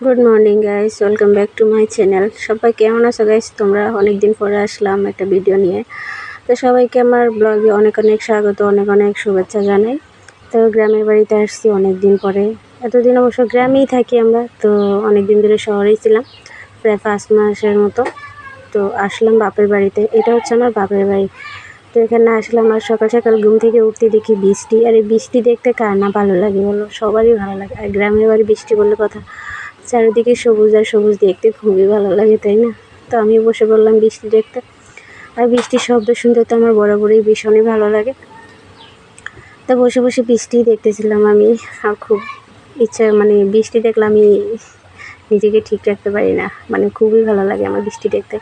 Good morning guys welcome back to my channel সবাই কেমন আছো গাইস তোমরা অনেক দিন পরে আসলাম একটা ভিডিও নিয়ে। তো সবাইকে আমার ব্লগে অনেক অনেক স্বাগত, অনেক অনেক শুভেচ্ছা জানাই। তো গ্রামের বাড়িতে আসছি অনেক দিন পরে। এতদিন অবশ্য গ্রামেই থাকি আমরা, তো অনেক দিন ধরে শহরেই ছিলাম, প্রায় পাঁচ মাসের মতো। তো আসলাম বাপের বাড়িতে। এটা হচ্ছে আমার বাপের বাড়ি। তো এখানে আসলাম আর সকাল সকাল ঘুম থেকে উঠতে দেখি বৃষ্টি। আর এই বৃষ্টি দেখতে কার না ভালো লাগে বলো? সবারই ভালো লাগে। আর গ্রামের বাড়ি বৃষ্টি বললে কথা চারিদিকে সবুজ আর সবুজ দেখতে খুবই ভালো লাগে, তাই না? তো আমি বসে পড়লাম বৃষ্টি দেখতে। আর বৃষ্টির শব্দ শুনতে তো আমার বরাবরই ভীষণই ভালো লাগে। তো বসে বসে বৃষ্টি দেখতেছিলাম আমি। আর খুব ইচ্ছা মানে বৃষ্টি দেখলে আমি নিজেকে ঠিক রাখতে পারি না। মানে খুবই ভালো লাগে আমার বৃষ্টি দেখতে।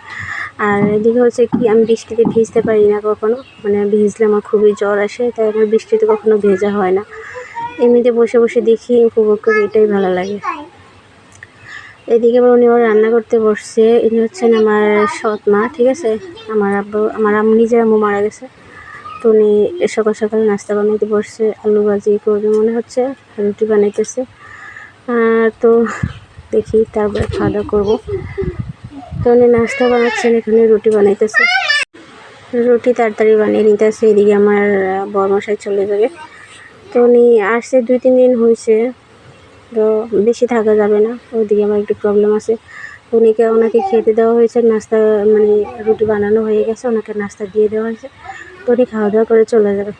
আর এদিকে হচ্ছে কি, আমি বৃষ্টিতে ভিজতে পারি না কখনো। মানে ভিজলে আমার খুবই জ্বর আসে, তাই আমার বৃষ্টিতে কখনো ভেজা হয় না। এমনিতে বসে বসে দেখি, উপভোগ করি, এটাই ভালো লাগে। এদিকে আবার উনি আবার রান্না করতে বসছে, ইনি হচ্ছেন আমার সৎ মা, ঠিক আছে? আমার আব্বু, আমার আম্মু নিজের আম্মু মারা গেছে। তো উনি সকাল সকাল নাস্তা বানাইতে বসছে, আলু ভাজি করবে মনে হচ্ছে, রুটি বানাইতেছে। তো দেখি তারপরে খাওয়া দাওয়া করব। তো উনি নাস্তা বানাচ্ছেন, এখানে রুটি বানাইতেছে। রুটি তাড়াতাড়ি বানিয়ে নিতেছে, এদিকে আমার বরমশাই চলে যাবে। তো উনি আসছে, দুই তিন দিন হয়েছে তো বেশি থাকা যাবে না, ওইদিকে আমার একটু প্রবলেম আছে। উনিকে, ওনাকে খেতে দেওয়া হয়েছে, নাস্তা মানে রুটি বানানো হয়ে গেছে, ওনাকে নাস্তা দিয়ে দেওয়া হয়েছে। তো উনি খাওয়া দাওয়া করে চলে যাবে।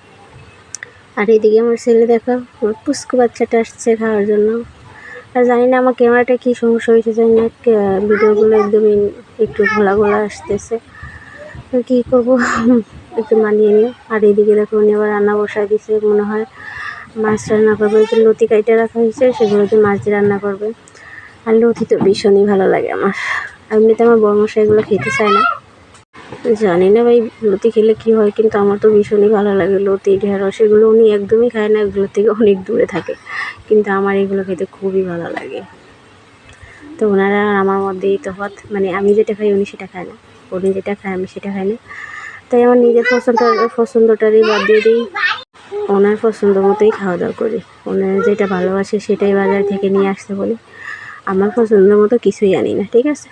আর এদিকে আমার ছেলে দেখো, আমার পুস্কু বাচ্চাটা আসছে খাওয়ার জন্য। আর জানি না আমার ক্যামেরাটা কী সমস্যা হয়েছে, জানি না ভিডিওগুলো একদমই একটু ঘোলা ঘোলা আসতেছে কী করব? একটু মানিয়ে নিও আর এদিকে দেখো, উনি আবার রান্না বসায় দিছে, মনে হয় মাছ রান্না করবে। যে লতি কাইটে রাখা হয়েছে সেগুলোতে মাছ দিয়ে রান্না করবে। আর লতি তো ভীষণই ভালো লাগে আমার। এমনিতে আমার বর্মশা এগুলো খেতে চায় না। জানি না ভাই, লতি খেলে কী হয়, কিন্তু আমার তো ভীষণই ভালো লাগে। লতি, ঢেঁড়স এগুলো উনি একদমই খায় না এগুলো থেকে অনেক দূরে থাকে। কিন্তু আমার এগুলো খেতে খুবই ভালো লাগে। তো ওনারা আর আমার মধ্যেই তফাৎ মানে আমি যেটা খাই, উনি সেটা খায় না। উনি যেটা খায়, আমি সেটা খাই না। তাই আমার নিজের পছন্দ, পছন্দটারই বাদ দিয়ে দিই। ওনার পছন্দ মতোই খাওয়া দাওয়া করি। ওনার যেটা ভালোবাসে, সেটাই বাজার থেকে নিয়ে আসতে বলি। আমার পছন্দ মতো কিছুই আনি না, ঠিক আছে?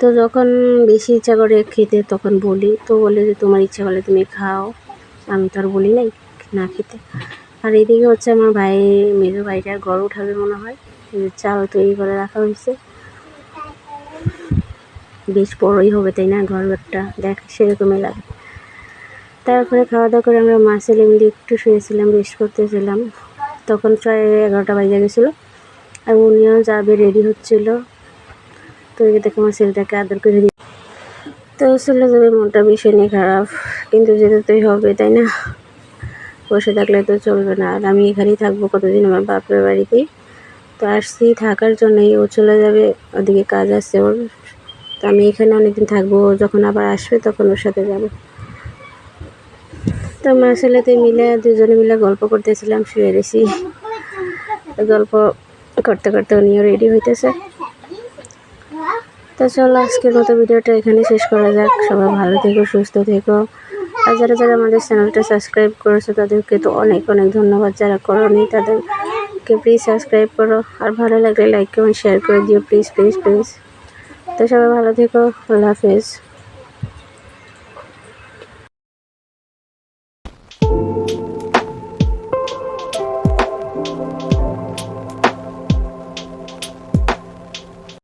তো যখন বেশি ইচ্ছা করে খেতে তখন বলি, তো বলে যে তোমার ইচ্ছা করলে তুমি খাও। আমি তো আর বলি নাই না খেতে। আর এদিকে হচ্ছে আমার ভাই, মেজো ভাইটার ঘর উঠাবে মনে হয়। চাল তৈরি করে রাখা হয়েছে। বেশ বড়ই হবে, তাই না? ঘরটা দেখ, সেরকমই লাগে। তারপরে খাওয়া দাওয়া করে আমরা মাছের মিলে একটু শুয়েছিলাম রেস্ট করতেছিলাম। তখন প্রায় এগারোটা বাজে গেছিল। আর উনিও যাবে রেডি হচ্ছিল তো একে দেখে আমার ছেলেটাকে আদর করে দিই তো চলে যাবে, মনটা ভীষণই খারাপ। কিন্তু যেতে তোই হবে, তাই না? বসে থাকলে তো চলবে না। আর আমি এখানেই থাকব কতদিন আমার বাপের বাড়িতেই তো আসছি, থাকার জন্যই ও চলে যাবে, ওদিকে কাজ আছে ওর। তো আমি এখানে অনেকদিন থাকব যখন আবার আসবে তখন ওর সাথে যাব। তো মা ছেলেতে মিলে দুজনে মিলে গল্প করতেছিলাম, শুয়ে রেছি গল্প করতে করতে উনিও রেডি হইতেছে। তাছাড়া চলো আজকের মতো ভিডিওটা এখানে শেষ করা যাক। সবাই ভালো থেকো, সুস্থ থেকো। আর যারা যারা আমাদের চ্যানেলটা সাবস্ক্রাইব করেছ, তাদেরকে তো অনেক অনেক ধন্যবাদ। যারা করনি, তাদেরকে প্লিজ সাবস্ক্রাইব করো। আর ভালো লাগলে লাইক কমেন্ট শেয়ার করে দিও। প্লিজ প্লিজ প্লিজ তো সবাই ভালো থেকো। আল্লাহ হাফেজ।